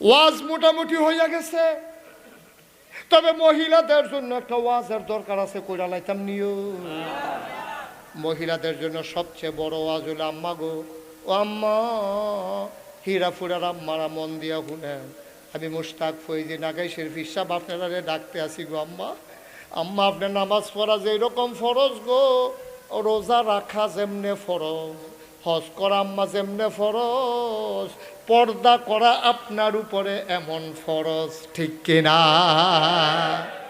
ওয়াজ মোটামুটি হইয়া গেছে। তবে মহিলাদের জন্য একটা ওয়াজের দরকার আছে, কইরা লাইতাম নিও। মহিলাদের জন্য সবচেয়ে বড় ওয়াজ হলো, আম্মা গো, ও আম্মা, হীরা ফুরার আম্মারা মন দিয়া শুনেন আমি মুশতাক ফৈজি নাগাই শরীফ সাহেব আপনারা ডাকতে আসি গো, আম্মা। আম্মা, আপনার নামাজ পড়া যে এরকম ফরজ গো, রোজা রাখা যেমনে ফরজ, হজ করা আম্মা যেমনে ফরজ পর্দা করা আপনার উপরে এমন ফরজ ঠিক কিনা?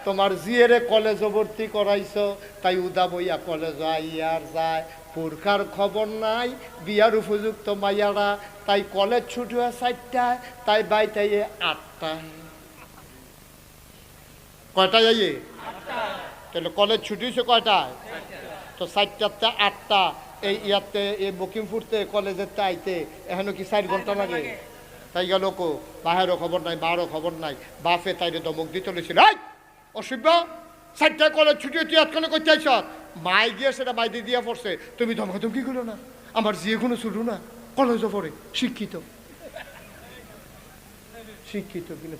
তোমার জিয়েরে কলেজে ভর্তি করাইছ তাই উদা বইয়া কলেজ আইয়ার যায়। পুরকার খবর নাই বিয়ার উপযুক্ত মাইয়ারা তাই কলেজ ছুটি হয় চারটায় তাই বাইতাই আটটায়। কয়টায় যাইয়ে তাহলে কলেজ ছুটি হয়েছে কয়টায়? তো চারটাতে আটটা। এই ইয়াতে এই বকিমপুরতে কলেজের আইতে এখনও কি চার ঘণ্টা লাগে? তাই গেল কো বাহেরও খবর নাই বারও খবর নাই। বাপে তাইরে দমক দিতে লেছিল এই অসভ্য চারটায় কলেজ ছুটি তুই এতক্ষণে করতে আইস মাই গিয়ে সেটা বাইরে দিয়া পড়ছে। তুমি ধমকা ধমকি করো না? আমার যে কোনো শুরু না কলেজও পড়ে শিক্ষিত। শিক্ষিত কিনা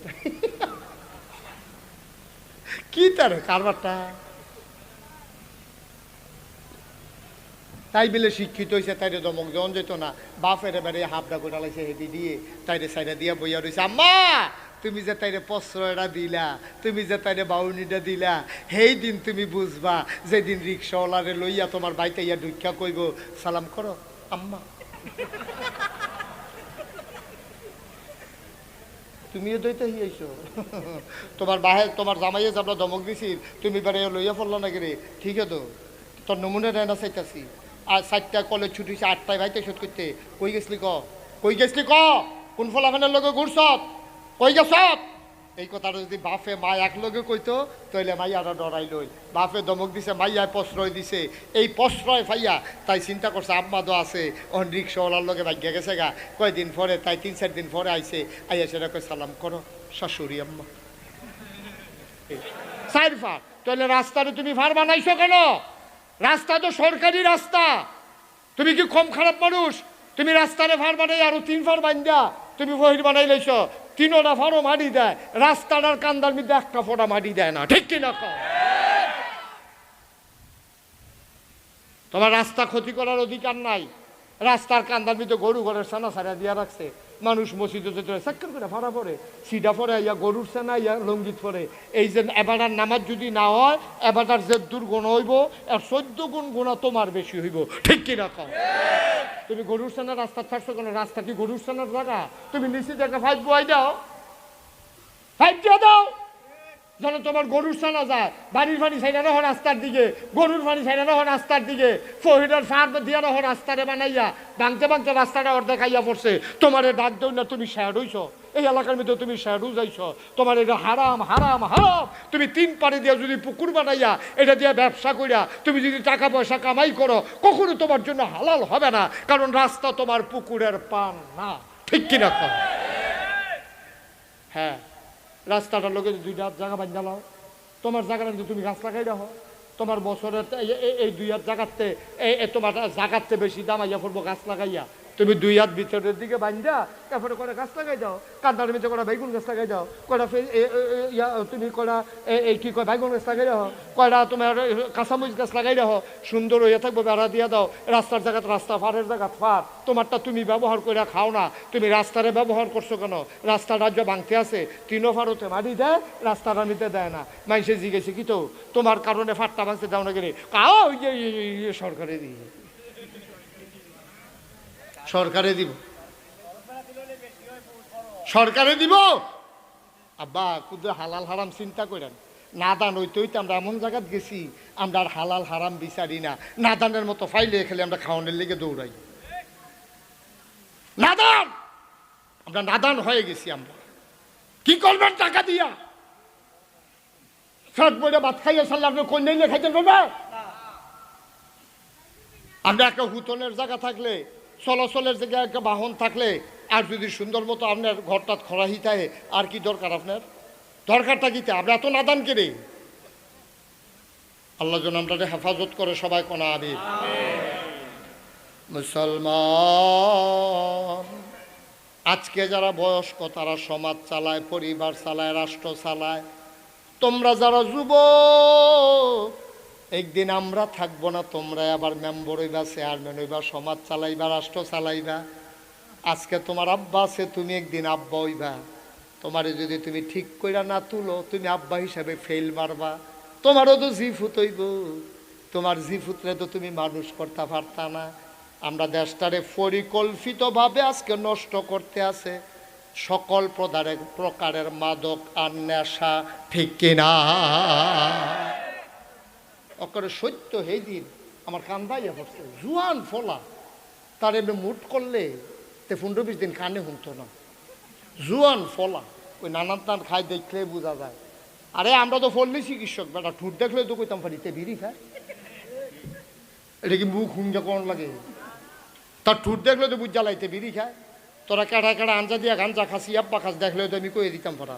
কি তার কারবারটা তাই বলে শিক্ষিত হয়েছে তাইরে দমক জন যেত না। বাপের এবারে হাফডা করে লাইছে, হেঁটে দিয়ে তাইরে সাইডে দিয়া বইয়া রয়েছে আম্মা, তুমি যে তাইরে প্রশ্রয়টা দিলা, তুমি যে তাইরে বাউনিটা দিলা সেই দিন তুমি বুঝবা, যেদিন রিক্সাওয়ালারে লইয়া তোমার বাইতে ইয়া ঢুকা কইব, সালাম করো, আম্মা। তুমিও দইতে হিয়েছো তোমার বাহে, তোমার জামাইয়ে যাবলা দমক দিছিল তুমি বেড়ে লইয়া পড়ল নাকি রে? ঠিক তো, তোর নমুনা নেয় না চাইতাছি। আর চারটা কলেজ ছুটি হয়েছে, আটটায় ভাইতে শোধ করতে। কই গেছলি ক? কই গেছলি ক? কোন ফলাফানের লগে ঘুরছত কই গেছত এই কথাটা যদি বাপে মা এক লগে কইতো, তাইলে মাইয়ারা ডরাই লই বাপে দমক দিছে, মাইয়ায় প্রশ্রয় দিছে। এই প্রশ্রয় ফাইয়া তাই চিন্তা করছে, আম্মা তো আছে, অন রিক্সাওয়ালার লগে ভাগ্যা গেছে গা। কয়দিন পরে, তাই তিন, চার দিন পরে আইছে। আইয়া সেটা কই সালাম করো, শাশুড়ি আম্মা। সাইরফা তাহলে রাস্তাটা তুমি ভার বানাইছো কেন? রাস্তা তো সরকারি রাস্তা। তুমি কি কম খারাপ মানুষ? তুমি রাস্তারে ভার বানাই আরও তিন ফার বান্ধা তুমি বহির বানাই লাইছ। তিনোটা ফারও মাটি দেয়। রাস্তাটার কান্দার মধ্যে একটা ফোটা মাটি দেয় না। ঠিক কিনা? তোমার রাস্তা ক্ষতি করার অধিকার নাই। রাস্তার কান্দার মধ্যে গরু ঘরের সানা সারা দিয়া রাখছে। মানুষ মসজিদে যেতে সাক্ষর করে ফাড়া পরে সিডা পরে ইয়া গরুর সেনা, ইয়া লঙ্গিত পরে। এই যে এবারটার নামাজ যদি না হয় এবারটার যে দুর্গুণ হইব, আর চোদ্দ গুণ গুণা তোমার বেশি হইব। ঠিক কি রাখো তুমি গরুর সেনা রাস্তা ছাড়ছো কেন? রাস্তা কি গরুর সেনার জায়গা তুমি নিশ্চিত একটা ফাইভ বয় দাও। ফাইভ দিয়ে দাও। যেন তোমার গরুর সানা যায়। বাড়ির পানি সাইডা রহ রাস্তার দিকে। গরুর পানি সাইডা রহ রাস্তার দিকে। ফহিদার ফার দিয়া রহ রাস্তারে বানাইয়া। বাংতে বাংতে রাস্তাটা অর্ধেক আইয়া পড়ছে। তোমারে ডাক দেও না, তুমি শ্যাড হইছ এই এলাকার মধ্যে তুমি শ্যাডু যাইছ তোমার এটা হারাম হারাম হারাম, তুমি তিন পাড়ে দিয়া যদি পুকুর বানাইয়া, এটা দিয়ে ব্যবসা করিয়া তুমি যদি টাকা পয়সা কামাই করো, কখনো তোমার জন্য হালাল হবে না। কারণ রাস্তা তোমার পুকুরের পান না। ঠিক কিনা? হ্যাঁ। রাস্তাটার লোকে দুই হাত জায়গা বান্ধা লাও। তোমার জায়গাটা কিন্তু তুমি গাছ লাগাই রাখো। তোমার বছরের এই- দুই এই এই তোমার জায়গাতে বেশি দাম আইয়া পড়ব গাছ লাগাইয়া। তুমি দুই হাত ভিতরের দিকে বান্ধা তারপরে করে গাছ লাগাই দাও? কান্দার ভিতরে করা বেগুন গাছ লাগাই দাও? কয়টা ফে- এ- এ- এ- ইয়া, তুমি এ- এই কি কয়, বেগুন গাছ লাগাই রাখো কয়টা তোমার কাঁচামরিচ গাছ লাগাই রাখো সুন্দর হইয়া থাকব, বেড়া দিয়া দাও। রাস্তার জায়গাত রাস্তা ফাড়ের জায়গাত ফার তোমারটা তুমি ব্যবহার করে খাও না। তুমি রাস্তারে ব্যবহার করছ কেন? রাস্তার রাজ্য ভাঙতে আছে, তিনও ফারতে মাটি দেয় রাস্তার নিতে দেয় না। মানুষে জিজ্ঞেসে কি তো? তোমার কারণে ফাটটা ভাঙতে দাও না গেলে কাও, ইয়ে- ইয়ে- ইয়ে সরকারে দিই সরকারে দিব। সরকারে দিব? আব্বা, কুদে হালাল হারাম চিন্তা করেন নাদান হইতে হইতে আমরা এমন জায়গাত গেছি, আমরা আর হালাল হারাম বিচারি না। নাদানের মতো ফাইলে খেলে আমরা খাওয়ানোর লেগে দৌড়াই। নাদান! আমরা নাদান হয়ে গেছি আমরা। কি করবেন টাকা দিয়া? সব বলে ভাত খাইয়ে সাল্লাহ আপনি কোন নিয়ে খাইতে পারবে আমরা একটা হুতনের জায়গা থাকলে চলাচলের জায়গায় একটা বাহন থাকলে আর যদি সুন্দর মতো আপনার ঘরটা খরাহি থাকে আর কি দরকার আপনার? দরকারটা কিতে আমরা এত নাদান কেড়ে আল্লাহ যেন আমরা হেফাজত করে সবাই কোনা আমি মুসলমান, আজকে যারা বয়স্ক, তারা সমাজ চালায়, পরিবার চালায়, রাষ্ট্র চালায়। তোমরা যারা যুব একদিন আমরা থাকব না, তোমরা আবার মেম্বর হইবা, চেয়ারম্যান হইবা, সমাজ চালাইবা, রাষ্ট্র চালাইবা। আজকে তোমার আব্বা আছে, তুমি একদিন আব্বা হইবা। তোমারে যদি তুমি ঠিক কইরা না তুলো, তুমি আব্বা হিসাবে ফেল মারবা। তোমারও তো জিফুত হইব। তোমার জিফুতরে তো তুমি মানুষ করতে পারতা না। আমরা দেশটারে পরিকল্পিতভাবে আজকে নষ্ট করতে আছে। সকল প্রকারের প্রকারের মাদক আর নেশা ঠিক কিনা? অকরে সত্য সেই দিন আমার কান্দাইয়া পড়ছে জুয়ান ফলা, তার এমনি মুট করলে তে পনেরো বিশ দিন কানে শুনতো না। জুয়ান ফলা, ওই নানান টান খাই দেখলে বোঝা যায়। আরে আমরা তো ফললি চিকিৎসক, বেটা ঠুট দেখলে তো কইতাম পারি তে বিড়ি খায়। এটা কি মুখ হুঙ্গা কোন লাগে? তার ঠুট দেখলে তো বুঝ জ্বালাইতে বিড়ি খায়। তোরা কেটা কেটা আঞ্জা দিয়া গাঞ্জা খাসি, আব্বা খাস দেখলে তো আমি কয়ে দিতাম পড়া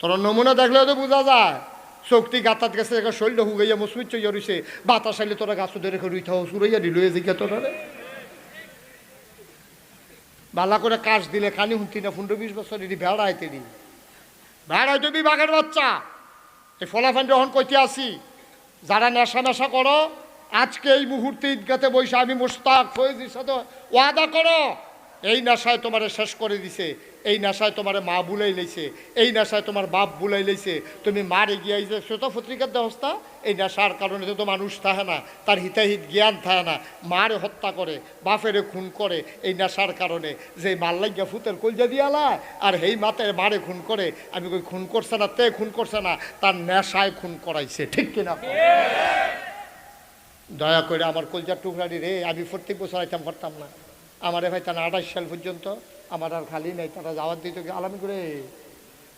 তোরা নমুনা দেখলে তো বোঝা যায়। শক্তি গাতাত গেছে একটা শরীরটা হুগাইয়া মসমিত রইছে। বাতাস আইলে তোরা গাছ ধরে রুই থাও সুরাইয়া দিল এদিকে তোরা বালা করে কাশ দিলে কানি হুঁতি না, পনেরো বিশ বছর এটি ভেড়া আইতে দি ভেড়া তুমি বাঘের বাচ্চা। এই ফলাফান যখন কইতে আসি, যারা নেশা নেশা করো, আজকে এই মুহূর্তে ঈদগাতে বসে আমি মুস্তাক ফয়েজির সাথে ওয়াদা করো। এই নেশায় তোমারে শেষ করে দিছে এই নেশায় তোমার মা বুলাই লইছে এই নেশায় তোমার বাপ বুলাই লইছে তুমি মারে গিয়া শ্রোতা পত্রিকার দেহস্তা এই নেশার কারণে তো মানুষ থাকে না তার হিতাহিত জ্ঞান থাকে না মারে হত্যা করে বাপেরে খুন করে এই নেশার কারণে যে মাল লাগিয়া ফুতের কলজা দিয়ালায় আর এই মাতে মারে খুন করে আমি কই খুন করছে না তে খুন করছে না তার নেশায় খুন করাইছে ঠিক কিনা? দয়া করে আমার কলজার টুকরানি রে আমি প্রত্যেক বছর আইতাম করতাম না আমারে ভাই তারা আঠাশ সাল পর্যন্ত, আমার আর খালি নাই, তারা দাওয়াত দিত আলামি করে,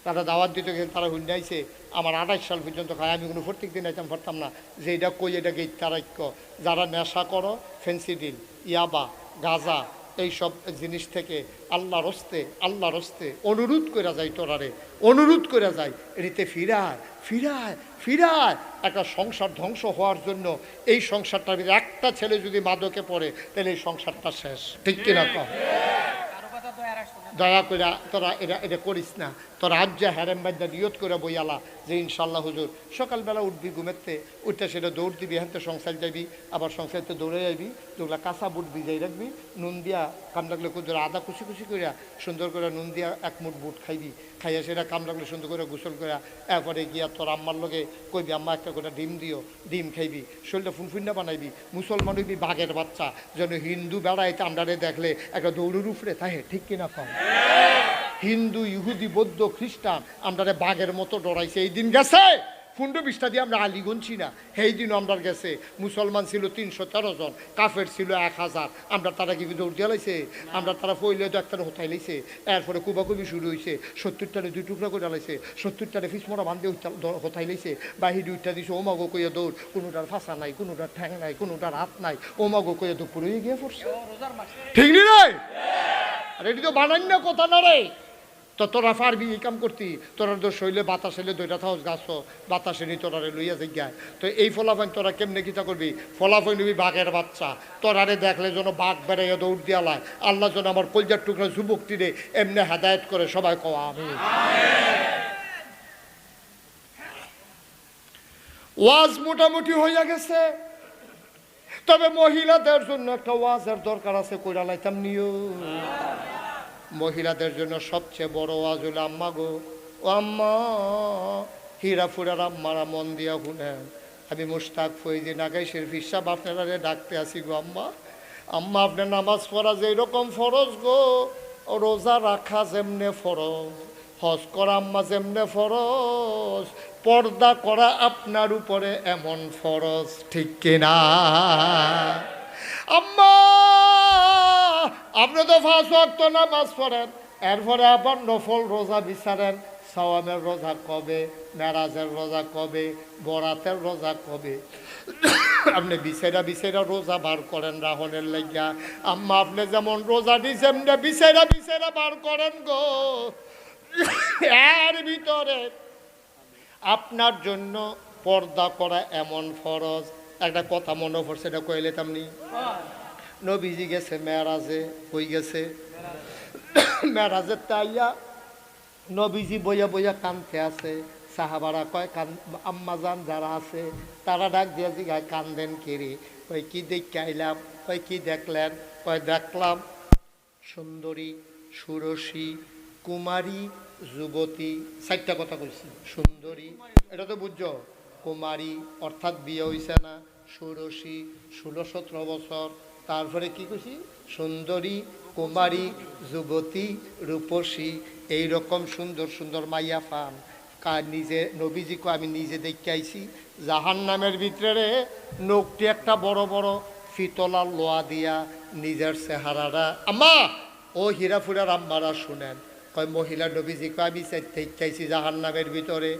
তারা দাওয়াত দিত গেল তারা হুন্ডাইছে আমার আঠাশ সাল পর্যন্ত খাই আমি কোনো প্রত্যেক দিন আইতাম পারতাম না। যে এটা কই, এটা গেট তারাক্য? যারা নেশা করো ফেন্সিডিল ইয়াবা, গাজা এইসব জিনিস থেকে আল্লাহ রস্তে আল্লাহ রস্তে অনুরোধ করে যায় তোরারে অনুরোধ করে যায় এটিতে ফিরায় ফিরায় ফিরায়। একটা সংসার ধ্বংস হওয়ার জন্য এই সংসারটার ভিতরে একটা ছেলে যদি মাদকে পড়ে তাহলে এই সংসারটা শেষ। ঠিক কিনা কম দয়া করে তোরা এটা এটা করিস না। তোরা আজ যা হ্যারেম বাদ্যা নিয়ত করে বইয়ালা যে ইনশাল্লাহ হুজুর, সকালবেলা উঠবি ঘুমেতে উঠতে সেটা দৌড় দিবি হ্যাঁ তো সংসার যাবি, আবার সংসারতে দৌড়ে যাবি যেগুলা কাঁচা বুট ভিজাই রাখবি, নুন দিয়া কাম লাগলে কুদুর আদা কুচি কুচি করিয়া সুন্দর করে নুন দিয়া এক মুঠ বুট খাইবি, খাইয়া সেটা কাম লাগলে সুন্দর করে গোসল করিয়া এরপরে গিয়া তোর আম্মার লগে কইবি, আম্মা, একটা করে ডিম দিও, ডিম খাইবি, শরীরটা ফুনফুন্না বানাইবি, মুসলমান হইবি বাঘের বাচ্চা, যেন হিন্দু বেড়াইতে আমরারে দেখলে একটা দৌড়ের উপরে তাহে ঠিক কিনা কম? হিন্দু ইহুদি বৌদ্ধ খ্রিস্টান আমরা বাঘের মতো ডরাইছে। এই দিন গেছে। ফুন্ড বিশটা দিয়ে আমরা আলি গুনছি না সেই দিন আমরা গেছে। মুসলমান ছিল তিনশো তেরো জন কাফের ছিল এক হাজার। আমরা তারা কি দৌড় দিয়ে লাইছে আমরা তারা পইলে তো একটা হতাই লাইছে। এরপরে কুবাকুবি শুরু হয়েছে সত্তরটারে দুই টুকরা করে লাইছে সত্তরটারে ফিসমরা বান্ধে হতাই লাইছে। বাহির উঠটা দিছে ওমাগো কইয়া দৌড়। কোনোটার ফাঁসা নাই কোনোটার ঠ্যাং নাই কোনোটার হাত নাই। ওমা ওমাগো কইয়া দুপুরে গিয়ে পড়ছে। ঠিক নি রে? আর এটি তো বানান্য কথা না রে। তো তোরা পারবি, এই কাম করতি। তোরা তো শৈলে বাতাস এলে দুইটা থাউস, গাছ বাতাসে নি তোরারে লইয়া যাই তো এই ফলাফল তোরা কেমনে কিতা করবি? ফলাফল নিবি বাঘের বাচ্চা। তোরারে দেখলে যেন বাঘ বেড়াইয়া দৌড় দিয়ালায় আল্লাহ যেন আমার কলজার টুকরা যুবকটিরে এমনি হেদায়ত করে, সবাই কওয়া আমি ওয়াজ মোটামুটি হইয়া গেছে। তবে মহিলাদের জন্য একটা ওয়াজের দরকার আছে, কইরা লাইতাম নিও। মহিলাদের জন্য সবচেয়ে বড় ওয়াজ হলো, আম্মা গো, ও আম্মা হীরাপুরের আম্মারা মন দিয়া শুনেন। আমি মুস্তাক ফৈজি নাগাইশের ফিসাব আপনারা ডাকতে আসি গো আম্মা। আম্মা, আপনার নামাজ পড়া যে এরকম ফরজ গো, রোজা রাখা যেমনে ফরজ, হজ করা আম্মা যেমনে ফরজ, পর্দা করা আপনার উপরে এমন ফরজ, ঠিক কিনা? আম্মা আপনি তো ফাঁস ওয়াক্ত নামাজ পড়েন। এরপরে আবার নফল রোজা বিচারেন। সওয়ামের রোজা কবে? মেরাজের রোজা কবে? বরাতের রোজা কবে? আপনি বিছেরা বিছেরা রোজা বার করেন রাহনের লাগিয়া। আম্মা, আপনি যেমন রোজা দিছেন বিছেরা বিছেরা বার করেন গো। এর ভিতরে আপনার জন্য পর্দা করা এমন ফরজ। একটা কথা মনে পড়ছে, এটা কইলে তেমনি? নবীজি গেছে মেয়ারাজে হই গেছে। মেরাজের তাইয়া নবীজি বইয়া বইয়া কানতে আছে। সাহাবারা কয়, কান আম্মাজান যারা আছে, তারা ডাক দিয়া জিগায় কান্দেন কিরে? কয়, কি দেখে আইলাম? কয়, কি দেখলেন? কয়, দেখলাম সুন্দরী, সুরসী, কুমারী, যুবতী। চারটা কথা কইছি। সুন্দরী, এটা তো বুঝছ? কুমারী, অর্থাৎ বিয়ে হইছে না, সুরসী, ষোলো সতেরো বছর তারপরে কি করছি সুন্দরী, কুমারী, যুবতী, রূপসী এই রকম সুন্দর সুন্দর মাইয়া ফান কার নিজে, নবীজিকে আমি নিজে দেখে আইছি জাহান নামের ভিতরে নখটি একটা বড় বড় ফিতলার লোয়া দিয়া নিজের চেহারারা আম্মা, ও হীরাফুরার আম্মারা শুনেন কয়, মহিলা নবীজিকে আমি চাইছি জাহান নামের ভিতরে।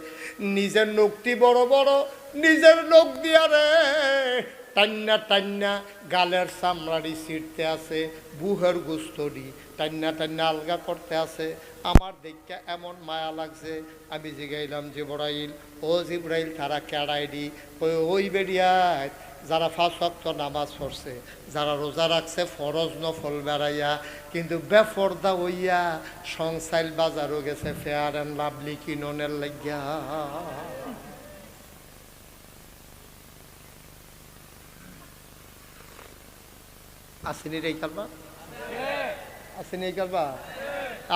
নিজের নখটি বড় বড়, নিজের নখ দিয়া রে। টান্না টান্না গালের চামড়ারি ছিঁড়তে আছে, বুহের গুস্তরি টান্না টান্না আলগা করতে আছে। আমার দেখতে এমন মায়া লাগছে। আমি জিগাইলাম, জিবরাইল, ও জিব্রাইল, তারা কেড়াইডি ওই বেরিয়ায় যারা ফাঁসক্ত নামাজ পড়ছে, যারা রোজা রাখছে, ফরজ নফল বেড়াইয়া, কিন্তু বেফর্দা হইয়া সংসাইল বাজারও গেছে ফেয়ার অ্যান্ড লাভলি কিননের লাগিয়া। আসেনি রে কালবা আসেনি এই কালবা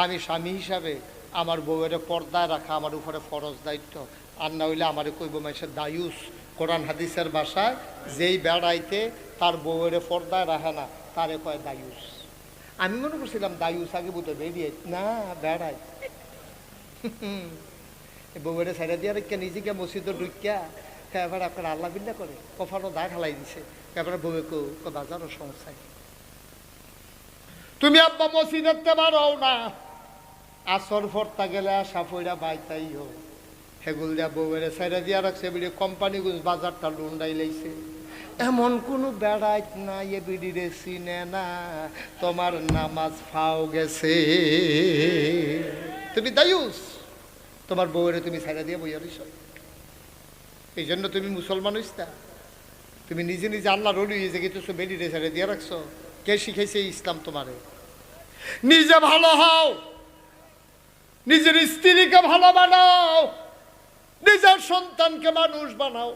আমি স্বামী হিসাবে আমার বউয়ের পর্দায় রাখা, আমার উপরে ফরজ দায়িত্ব। আর না হইলে আমারে কইব মানুষের দায়ুস, কোরআন হাদিসের বাসায় যেই বেড়াইতে তার বউয়ের পর্দায় রাখে না, তারে কয় দায়ুস। আমি মনে করছিলাম দায়ুস আগে বুঝতে বেরিয়ে না, বেড়াই। বউয়ের সাইডে দিয়ে রেখে নিজেকে মসজিদে ঢুকিয়া এবার আপনার আল্লাহ বিল্লা করে কফানো দা ঢালাই দিছে। এবার বউয়ে কো বাজারও সমস্যা তুমি আব্বা মসজিদেতে পারো না। আসর ফরতা গেলে আসা ফইরা বাইতাই হো হেগুল দিয়া বউয়ের সাইডে দিয়া রাখছে বিড়ি কোম্পানিগুজ বাজারটা লুন্ডাই লাইছে। এমন কোন বেড়াইত না এ বিড়িরে চিনে না, তোমার নামাজ ফাও গেছে। তুমি দায়ুস, তোমার বউয়েরে তুমি সাইডা দিয়ে বইয়া রইছ এই জন্য তুমি মুসলমান হইস তুমি নিজে নিজে আল্লাহ রলি যে কিন্তু বেরিয়ে সাইডে দিয়ে রাখছো, কে শিখাইছে এই ইসলাম তোমারে? নিজে ভালো হও, নিজের স্ত্রীকে ভালো বানাও নিজের সন্তানকে মানুষ বানাও।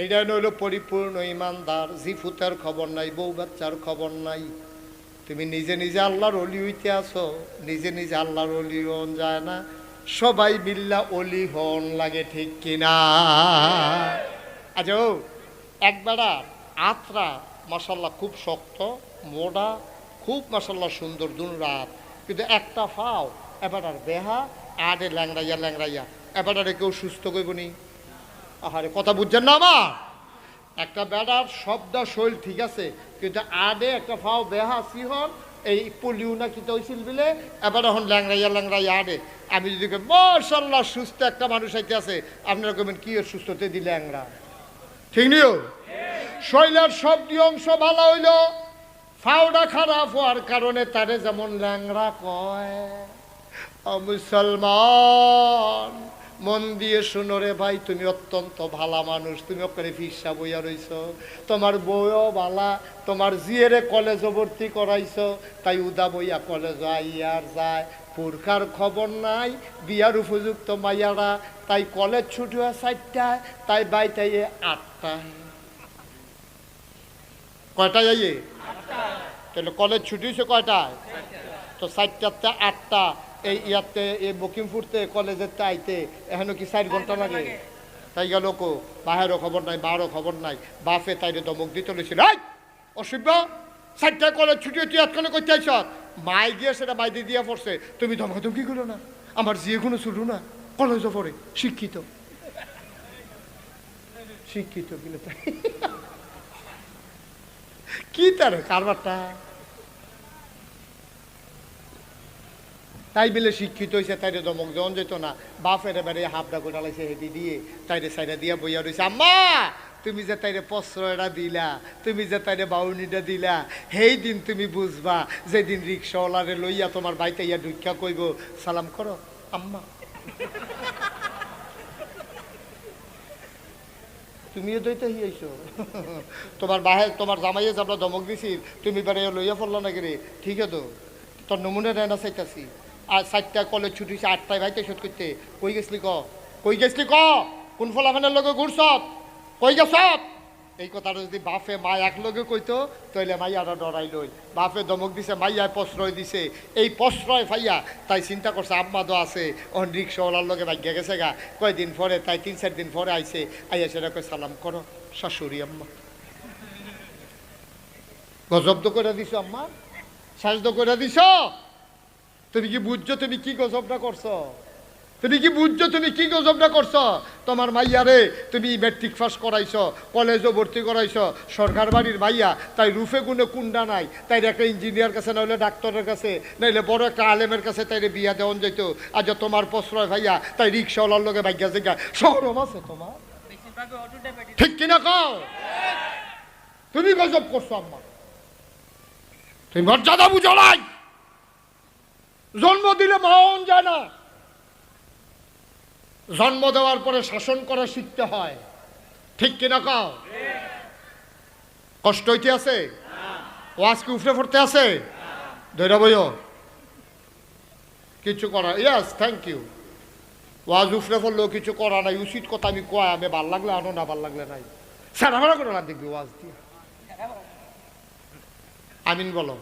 এইটা নইল পরিপূর্ণ ইমানদার। জিফুতের খবর নাই, বউ বাচ্চার খবর নাই। তুমি নিজে নিজে আল্লাহর অলি হইতে আসো, নিজে নিজে আল্লাহর অলি হন যায় না। সবাই মিল্লা অলি হন লাগে, ঠিক কিনা? আজ ও একবেলা আত্রা মাসাল্লাহ খুব শক্ত মোড়া খুব মাসাল্লাহ সুন্দর, দুন রাত। কিন্তু একটা ফাও, এবার আর বেহা আরে ল্যাংড়াইয়া ল্যাংড়াইয়া। এবার কেউ সুস্থ করব নি। আহারে কথা বুঝছেন না আমার? একটা বেড়ার শব্দ শৈল ঠিক আছে কিন্তু আডে একটা ফাও বেহা সিহন এই পলিউ না কি হয়েছিল বলে এবার এখন ল্যাংড়াইয়া ল্যাংড়াইয়া আডে আমি যদি কই, মাশাল্লাহ সুস্থ একটা মানুষ আইতে আছে আপনারা কবেন কি সুস্থতে দিলে ল্যাংড়া? ঠিক নিও শৈলার সব অংশ ভালো হইল। ফাওটা খারাপ হওয়ার কারণে তারে যেমন ল্যাংড়া কয় মুসলমান মন দিয়ে শুনো রে ভাই তুমি অত্যন্ত ভালা মানুষ তুমি ওখানে ফিসা বইয়া রইছ। তোমার বইও বালা তোমার জিয়েরে কলেজে ভর্তি করাইছ তাই উদা বইয়া কলেজ আইয়ার যায়। পুরখার খবর নাই বিয়ার উপযুক্ত মাইয়ারা তাই কলেজ ছুটি হয় চারটায় তাই বাইতাই আটটায়। কয়টায় যাইয়ে তাহলে কলেজ ছুটি হয়েছে কয়টায়? তো চারটাতে আটটা। এই ইয়াতে এই বকিমপুরতে কলেজেতে আইতে এখনও কি চার ঘণ্টা লাগে? তাই গেল কো বাহেরও খবর নাই বারো খবর নাই। বাপে তাইরে দমক দিতে লেছিল অসভ্য চারটায় কলেজ ছুটি তুই এতক্ষণে করতে আইস মাই গিয়ে সেটা বাইরে দিয়া পড়ছে। তুমি ধমকা ধমকি করো না? আমার যে কোনো শুরু না কলেজে পড়ে শিক্ষিত। শিক্ষিত কিনা কি তার কারবারটা তাই বলে শিক্ষিত হয়েছে তাইরে দমক জন যেত না। বাপের এবারে হাফডা গোটা লাগছে হেদি দিয়ে তাইরে সাইডে দিয়া বইয়া রয়েছে আম্মা, তুমি যে তাইরে প্রশ্রয়টা দিলা, তুমি যে তাইরে বাউনিটা দিলা সেই দিন তুমি বুঝবা, যেদিন রিক্সাওয়ালারে লইয়া তোমার বাইতে ইয়া ঢুকা কইব, সালাম করো, আম্মা। তুমিও দইতে হিয়েছো তোমার বাহে, তোমার জামাইয়ে যাবলা ধমক দিছি তুমি বেড়ে লইয়া পড়ল নাকি রে? ঠিক তো, তোর নমুনা নেয় না চাইতাছি। আর চারটা কলেজ ছুটি হয়েছে, আটটায় ভাইতে শোধ করতে। কই গেছলি ক? কই গেছলি ক? কোন ফলাফানের লগে ঘুরছত কই গেছত এই কথাটা যদি বাপে মা এক লগে কইতো, তাইলে মাইয়ারা ডরাই লই বাপে ধমক দিছে মাইয়ায় প্রশ্রয় দিছে। এই প্রশ্রয় ফাইয়া তাই চিন্তা করছে, আম্মা তো আছে, অন রিক্সাওয়ালার লগে ভাগ্যা গেছে গা। কয়দিন পরে, তাই তিন, চার দিন পরে আইছে। আইয়া সেটা কই সালাম করো, শাশুড়ি আম্মা। গজব তো করে দিছ, আম্মা। সাজদ করে দিছ? তুমি কি বুঝছ তুমি কি গজবটা করছ? তুমি কি বুঝছ তুমি কি গজবটা করছ? তোমার মাইয়ারে তুমি মেট্রিক পাস করাইছো, কলেজও ভর্তি করাইছো, সরকার বাড়ির মাইয়া, তাই রুফে গুনে কুন্ডা নাই, তাই একটা ইঞ্জিনিয়ার কাছে, নাহলে ডাক্তারের কাছে নাইলে বড় একটা আলেমের কাছে তাই বিয়া দেওয়ান যেত আজ তোমার প্রশ্রয় ভাইয়া, তাই রিক্সাওয়ালার লগে ভাগ্যা জিগা সরম আছে তোমার? ঠিক কিনা কও? তুমি গজব করছ, আম্মা। তুমি মর্যাদা বুঝো নাই। জন্ম দিলে মন যায় না। জন্ম দেওয়ার পরে শাসন করা শিখতে হয়। ঠিক কিনা কও? কষ্ট হইতে আছে? ওয়াজ কি উফরে পড়তে আছে? ধৈর্য বইও কিছু করা ইয়াস থ্যাংক ইউ ওয়াজ উফরে পড়লেও কিছু করা নাই। উচিত কথা আমি কয়, আমি ভালো লাগলে আনো, না ভালো লাগলে নাই। সারা ভাড়া করে না, দেখবি ওয়াজ দিয়ে। আমিন বলো।